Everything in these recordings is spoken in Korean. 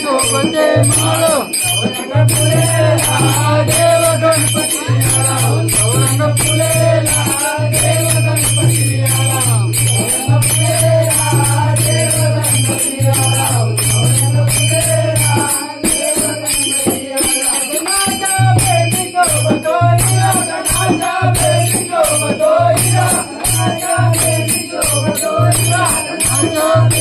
सोबते माळ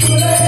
Thank.